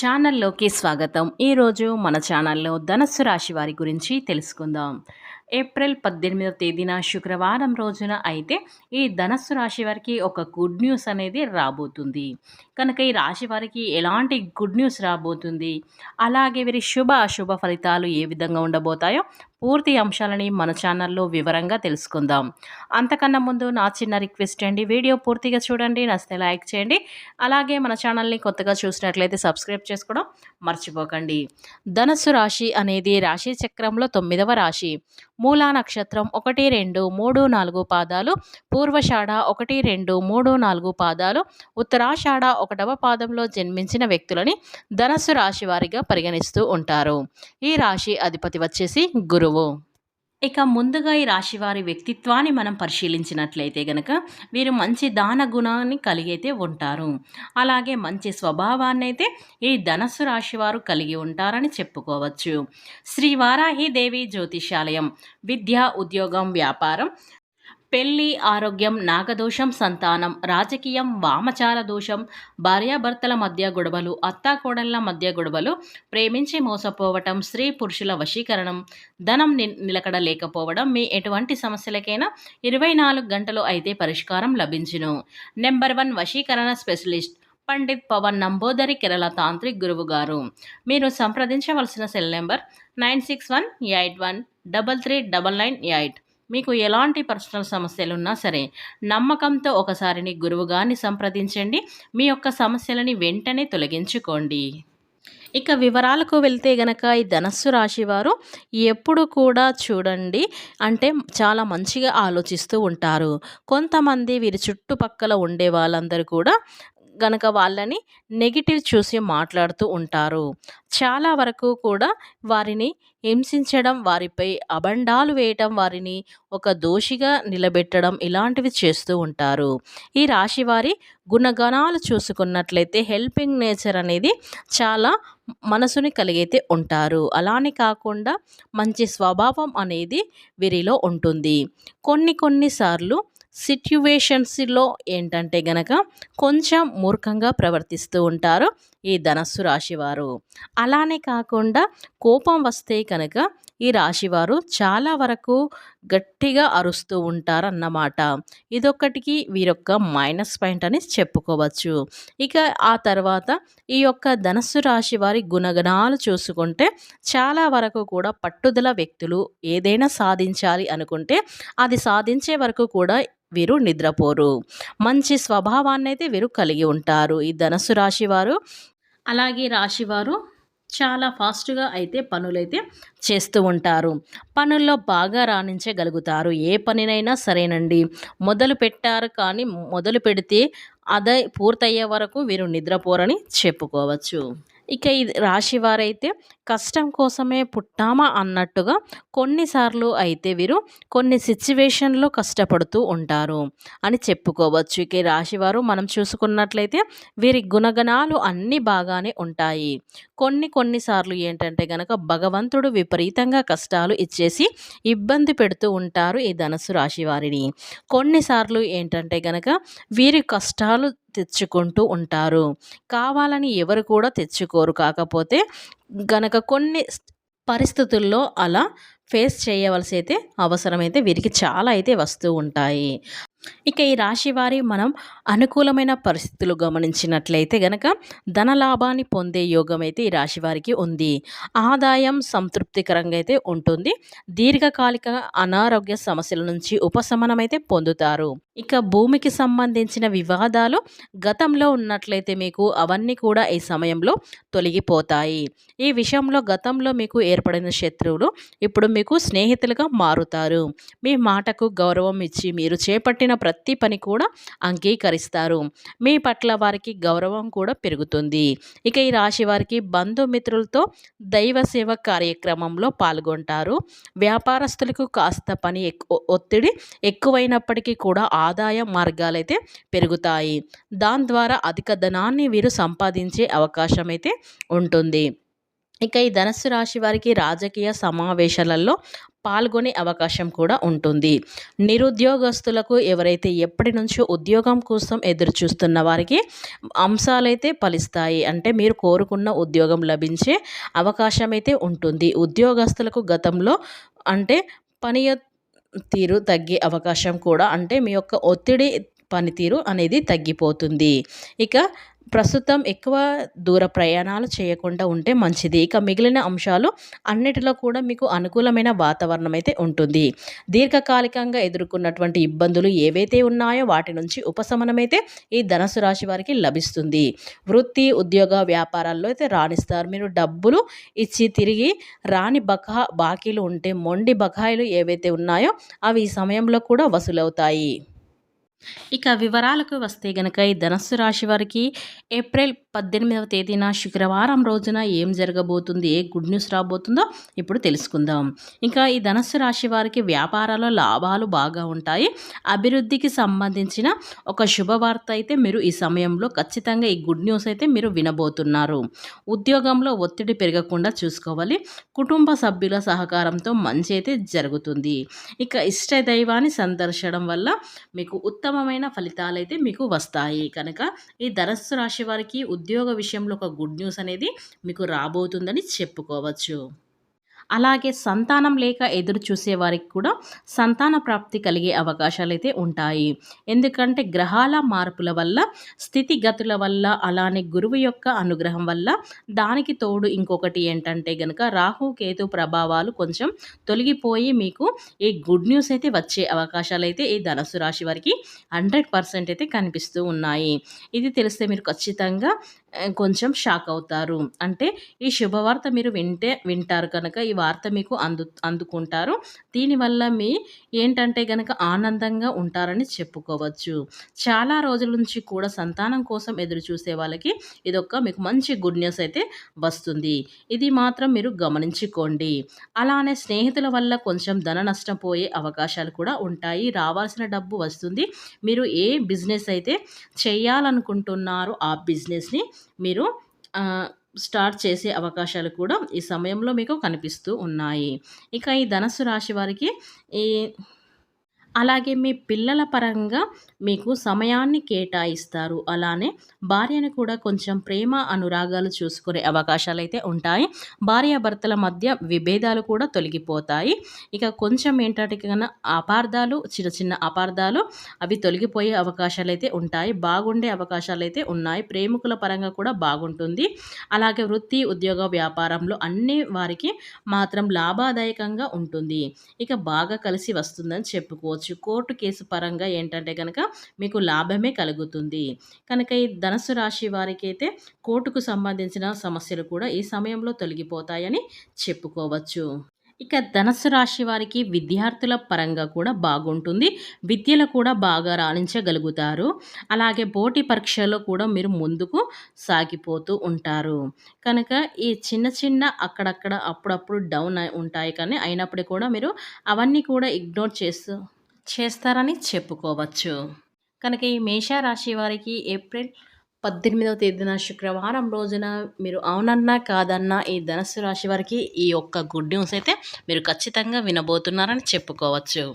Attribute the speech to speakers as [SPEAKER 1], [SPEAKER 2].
[SPEAKER 1] ఛానల్లోకి స్వాగతం. ఈరోజు మన ఛానల్లో ధనస్సు రాశి వారి గురించి తెలుసుకుందాం. ఏప్రిల్ పద్దెనిమిదవ తేదీన శుక్రవారం రోజున అయితే ఈ ధనస్సు రాశి వారికి ఒక గుడ్ న్యూస్ అనేది రాబోతుంది. కనుక ఈ రాశి వారికి ఎలాంటి గుడ్ న్యూస్ రాబోతుంది? అలాగే వీరి శుభ అశుభ ఫలితాలు ఏ విధంగా ఉండబోతాయో పూర్తి అంశాలని మన ఛానల్లో వివరంగా తెలుసుకుందాం. అంతకన్నా ముందు నా చిన్న రిక్వెస్ట్ అండి వీడియో పూర్తిగా చూడండి నచ్చితే లైక్ చేయండి. అలాగే మన ఛానల్ని కొత్తగా చూసినట్లయితే సబ్స్క్రైబ్ చేసుకోవడం మర్చిపోకండి. ధనస్సు రాశి అనేది రాశి చక్రంలో తొమ్మిదవ రాశి. మూలా నక్షత్రం ఒకటి రెండు మూడు నాలుగు పాదాలు. పూర్వషాఢ ఒకటి రెండు మూడు నాలుగు పాదాలు. ఉత్తరాషాఢ ఒకటవ పాదంలో జన్మించిన వ్యక్తులని ధనస్సు రాశి వారిగా పరిగణిస్తూ ఉంటారు. ఈ రాశి అధిపతి వచ్చేసి గురువు. ఇక ముందుగా ఈ రాశి వారి వ్యక్తిత్వాన్ని మనం పరిశీలించినట్లయితే గనక వీరు మంచి దాన గుణాన్ని కలిగి అయితే ఉంటారు. అలాగే మంచి స్వభావాన్ని అయితే ఈ ధనస్సు రాశి వారు కలిగి ఉంటారని చెప్పుకోవచ్చు. శ్రీ వారాహి దేవి జ్యోతిషాలయం విద్య ఉద్యోగం వ్యాపారం పెళ్ళి ఆరోగ్యం నాగదోషం సంతానం రాజకీయం వామచార దోషం భార్యాభర్తల మధ్య గొడవలు అత్తాకోడళ్ళ మధ్య గొడవలు ప్రేమించి మోసపోవటం స్త్రీ పురుషుల వశీకరణం ధనం నిలకడ లేకపోవడం మీ ఎటువంటి సమస్యలకైనా ఇరవై నాలుగు గంటలు అయితే పరిష్కారం లభించును. నెంబర్ వన్ వశీకరణ స్పెషలిస్ట్ పండిత్ పవన్ నంబోదరి కేరళ తాంత్రిక్ గురువు గారు. మీరు సంప్రదించవలసిన cell number nine six one eight one double three double nine eight. మీకు ఎలాంటి పర్సనల్ సమస్యలు ఉన్నా సరే నమ్మకంతో ఒకసారిని గురువుగారిని సంప్రదించండి. మీ యొక్క సమస్యలని వెంటనే తొలగించుకోండి. ఇక వివరాలకు వెళ్తే గనక ఈ ధనస్సు రాశివారు ఎప్పుడు కూడా చూడండి. అంటే చాలా మంచిగా ఆలోచిస్తూ ఉంటారు. కొంతమంది వీరి చుట్టుపక్కల ఉండే వాళ్ళందరూ కూడా గనక వాళ్ళని నెగిటివ్ చూసి మాట్లాడుతూ ఉంటారు. చాలా వరకు కూడా వారిని హింసించడం వారిపై అబండాలు వేయటం వారిని ఒక దోషిగా నిలబెట్టడం ఇలాంటివి చేస్తూ ఉంటారు. ఈ రాశి వారి గుణగణాలు చూసుకున్నట్లయితే హెల్పింగ్ నేచర్ అనేది చాలా మనసుని కలిగైతే ఉంటారు. అలానే కాకుండా మంచి స్వభావం అనేది వీరిలో ఉంటుంది. కొన్ని కొన్నిసార్లు సిట్యువేషన్స్లో ఏంటంటే గనక కొంచెం మూర్ఖంగా ప్రవర్తిస్తూ ఉంటారు ఈ ధనస్సు రాశివారు. అలానే కాకుండా కోపం వస్తే కనుక ఈ రాశివారు చాలా వరకు గట్టిగా అరుస్తూ ఉంటారన్నమాట. ఇదొక్కటికి వీరొక్క మైనస్ పాయింట్ అని చెప్పుకోవచ్చు. ఇక ఆ తర్వాత ఈ యొక్క ధనస్సు రాశి వారి గుణగణాలు చూసుకుంటే చాలా వరకు కూడా పట్టుదల వ్యక్తులు ఏదైనా సాధించాలి అనుకుంటే అది సాధించే వరకు కూడా వీరు నిద్రపోరు. మంచి స్వభావాన్ని అయితే వీరు కలిగి ఉంటారు. ఈ ధనస్సు రాశి వారు అలాగే రాశివారు చాలా ఫాస్ట్గా అయితే పనులైతే చేస్తూ ఉంటారు. పనుల్లో బాగా రాణించగలుగుతారు. ఏ పనినైనా సరేనండి. మొదలు పెట్టారు కానీ మొదలు పెడితే అదే పూర్తయ్యే వరకు వీరు నిద్రపోరని చెప్పుకోవచ్చు. ఇక ఇది రాశి వారైతే కష్టం కోసమే పుట్టామా అన్నట్టుగా కొన్నిసార్లు అయితే వీరు కొన్ని సిచ్యువేషన్లో కష్టపడుతూ ఉంటారు అని చెప్పుకోవచ్చు. ఇక రాశివారు మనం చూసుకున్నట్లయితే వీరి గుణగణాలు అన్నీ బాగానే ఉంటాయి. కొన్ని కొన్నిసార్లు ఏంటంటే గనక భగవంతుడు విపరీతంగా కష్టాలు ఇచ్చేసి ఇబ్బంది పెడుతూ ఉంటారు ఈ ధనస్సు రాశి వారిని. కొన్నిసార్లు ఏంటంటే గనక వీరి కష్టాలు తెచ్చుకుంటూ ఉంటారు. కావాలని ఎవరు కూడా తెచ్చుకోరు కాకపోతే గనక కొన్ని పరిస్థితుల్లో అలా ఫేస్ చేయవలసి అయితే అవసరమైతే వీరికి చాలా అయితే వస్తూ ఉంటాయి. ఇక ఈ రాశి వారి మనం అనుకూలమైన పరిస్థితులు గమనించినట్లయితే గనక ధన లాభాన్ని పొందే యోగం అయితే ఈ రాశి వారికి ఉంది. ఆదాయం సంతృప్తికరంగా అయితే ఉంటుంది. దీర్ఘకాలిక అనారోగ్య సమస్యల నుంచి ఉపశమనం అయితే పొందుతారు. ఇక భూమికి సంబంధించిన వివాదాలు గతంలో ఉన్నట్లయితే మీకు అవన్నీ కూడా ఈ సమయంలో తొలగిపోతాయి. ఈ విషయంలో గతంలో మీకు ఏర్పడిన శత్రువులు ఇప్పుడు మీకు స్నేహితులుగా మారుతారు. మీ మాటకు గౌరవం ఇచ్చి మీరు చేపట్టిన ప్రతి పని కూడా అంగీకరిస్తారు. మీ పట్ల వారికి గౌరవం కూడా పెరుగుతుంది. ఇక ఈ రాశి వారికి బంధుమిత్రులతో దైవ సేవ కార్యక్రమంలో పాల్గొంటారు. వ్యాపారస్తులకు కాస్త పని ఒత్తిడి ఎక్కువైనప్పటికీ కూడా ఆదాయ మార్గాలైతే పెరుగుతాయి. దాని ద్వారా అధిక ధనాన్ని వీరు సంపాదించే అవకాశం అయితే ఉంటుంది. ఇక ఈ ధనస్సు రాశి వారికి రాజకీయ సమావేశాలలో పాల్గొనే అవకాశం కూడా ఉంటుంది. నిరుద్యోగస్తులకు ఎవరైతే ఎప్పటి నుంచో ఉద్యోగం కోసం ఎదురు చూస్తున్న వారికి అంశాలైతే ఫలిస్తాయి. అంటే మీరు కోరుకున్న ఉద్యోగం లభించే అవకాశం అయితే ఉంటుంది. ఉద్యోగస్తులకు గతంలో అంటే పని తీరు తగ్గే అవకాశం కూడా అంటే మీ యొక్క ఒత్తిడి పనితీరు అనేది తగ్గిపోతుంది. ఇక ప్రస్తుతం ఎక్కువ దూర ప్రయాణాలు చేయకుండా ఉంటే మంచిది. ఇక మిగిలిన అంశాలు అన్నిటిలో కూడా మీకు అనుకూలమైన వాతావరణం అయితే ఉంటుంది. దీర్ఘకాలికంగా ఎదుర్కొన్నటువంటి ఇబ్బందులు ఏవైతే ఉన్నాయో వాటి నుంచి ఉపశమనమైతే ఈ ధనసు రాశి వారికి లభిస్తుంది. వృత్తి ఉద్యోగ వ్యాపారాల్లో అయితే రాణిస్తారు. మీరు డబ్బులు ఇచ్చి తిరిగి రాని బకా బాకీలు ఉంటే మొండి బకాయిలు ఏవైతే ఉన్నాయో అవి ఈ సమయంలో కూడా వసూలవుతాయి. ఇక వివరాలకు వస్తే గనక ఈ ధనస్సు రాశి వారికి ఏప్రిల్ పద్దెనిమిదవ తేదీన శుక్రవారం రోజున ఏం జరగబోతుంది? ఏ గుడ్ న్యూస్ రాబోతుందో ఇప్పుడు తెలుసుకుందాం. ఇంకా ఈ ధనస్సు రాశి వారికి వ్యాపారాల్లో లాభాలు బాగా ఉంటాయి. అభివృద్ధికి సంబంధించిన ఒక శుభవార్త అయితే మీరు ఈ సమయంలో ఖచ్చితంగా ఈ గుడ్ న్యూస్ అయితే మీరు వినబోతున్నారు. ఉద్యోగంలో ఒత్తిడి పెరగకుండా చూసుకోవాలి. కుటుంబ సభ్యుల సహకారంతో మంచి అయితే జరుగుతుంది. ఇక ఇష్ట దైవాన్ని సందర్శడం వల్ల మీకు ఉత్తమమైన ఫలితాలు అయితే మీకు వస్తాయి. కనుక ఈ ధనస్సు రాశి వారికి ఉద్యోగ విషయంలో ఒక గుడ్ న్యూస్ అనేది మీకు రాబోతుందని చెప్పుకోవచ్చు. అలాగే సంతానం లేక ఎదురు చూసే వారికి కూడా సంతాన ప్రాప్తి కలిగే అవకాశాలు అయితే ఉంటాయి. ఎందుకంటే గ్రహాల మార్పుల వల్ల స్థితిగతుల వల్ల అలానే గురువు యొక్క అనుగ్రహం వల్ల దానికి తోడు ఇంకొకటి ఏంటంటే గనక రాహు కేతు ప్రభావాలు కొంచెం తొలగిపోయి మీకు ఈ గుడ్ న్యూస్ అయితే వచ్చే అవకాశాలు అయితే ఈ ధనస్సు రాశి వారికి హండ్రెడ్ పర్సెంట్ అయితే కనిపిస్తూ ఉన్నాయి. ఇది తెలిస్తే మీరు ఖచ్చితంగా కొంచెం షాక్ అవుతారు. అంటే ఈ శుభవార్త మీరు వింటే వింటారు కనుక ఈ వార్త మీకు అందు అందుకుంటారు. దీనివల్ల మీ ఏంటంటే కనుక ఆనందంగా ఉంటారని చెప్పుకోవచ్చు. చాలా రోజుల నుంచి కూడా సంతానం కోసం ఎదురు చూసే వాళ్ళకి ఇదొక మీకు మంచి గుడ్ న్యూస్ అయితే వస్తుంది. ఇది మాత్రం మీరు గమనించుకోండి. అలానే స్నేహితుల వల్ల కొంచెం ధన నష్టపోయే అవకాశాలు కూడా ఉంటాయి. రావాల్సిన డబ్బు వస్తుంది. మీరు ఏ బిజినెస్ అయితే చేయాలనుకుంటున్నారో ఆ బిజినెస్ని మీరు స్టార్ట్ చేసే అవకాశాలు కూడా ఈ సమయంలో మీకు కనిపిస్తూ ఉన్నాయి. ఇక ఈ ధనస్సు రాశి వారికి ఈ అలాగే మీ పిల్లల పరంగా మీకు సమయాన్ని కేటాయిస్తారు. అలానే భార్యను కూడా కొంచెం ప్రేమ అనురాగాలు చూసుకునే అవకాశాలు అయితే ఉంటాయి. భార్యాభర్తల మధ్య విభేదాలు కూడా తొలగిపోతాయి. ఇక కొంచెం ఏంటంటే కన్నా అపార్థాలు చిన్న చిన్న అపార్థాలు అవి తొలగిపోయే అవకాశాలు అయితే ఉంటాయి. బాగుండే అవకాశాలు అయితే ఉన్నాయి. ప్రేమికుల పరంగా కూడా బాగుంటుంది. అలాగే వృత్తి ఉద్యోగ వ్యాపారంలో అన్ని వారికి మాత్రం లాభదాయకంగా ఉంటుంది. ఇక బాగా కలిసి వస్తుందని చెప్పుకోవచ్చు. చేసుకోవచ్చు కోర్టు కేసు పరంగా ఏంటంటే కనుక మీకు లాభమే కలుగుతుంది. కనుక ఈ ధనస్సు రాశి వారికి అయితే కోర్టుకు సంబంధించిన సమస్యలు కూడా ఈ సమయంలో తొలగిపోతాయని చెప్పుకోవచ్చు. ఇక ధనస్సు రాశి వారికి విద్యార్థుల పరంగా కూడా బాగుంటుంది. విద్యలో కూడా బాగా రాణించగలుగుతారు. అలాగే పోటీ పరీక్షలో కూడా మీరు ముందుకు సాగిపోతూ ఉంటారు. కనుక ఈ చిన్న చిన్న అక్కడక్కడ అప్పుడప్పుడు డౌన్ ఉంటాయి కానీ అయినప్పటికీ కూడా మీరు అవన్నీ కూడా ఇగ్నోర్ చేస్తూ చేస్తారని చెప్పుకోవచ్చు. కనుక ఈ మేషరాశి వారికి ఏప్రిల్ పద్దెనిమిదవ తేదీన శుక్రవారం రోజున మీరు అవునన్నా కాదన్నా ఈ ధనస్సు రాశి వారికి ఈ యొక్క గుడ్ న్యూస్ అయితే మీరు ఖచ్చితంగా వినబోతున్నారని చెప్పుకోవచ్చు.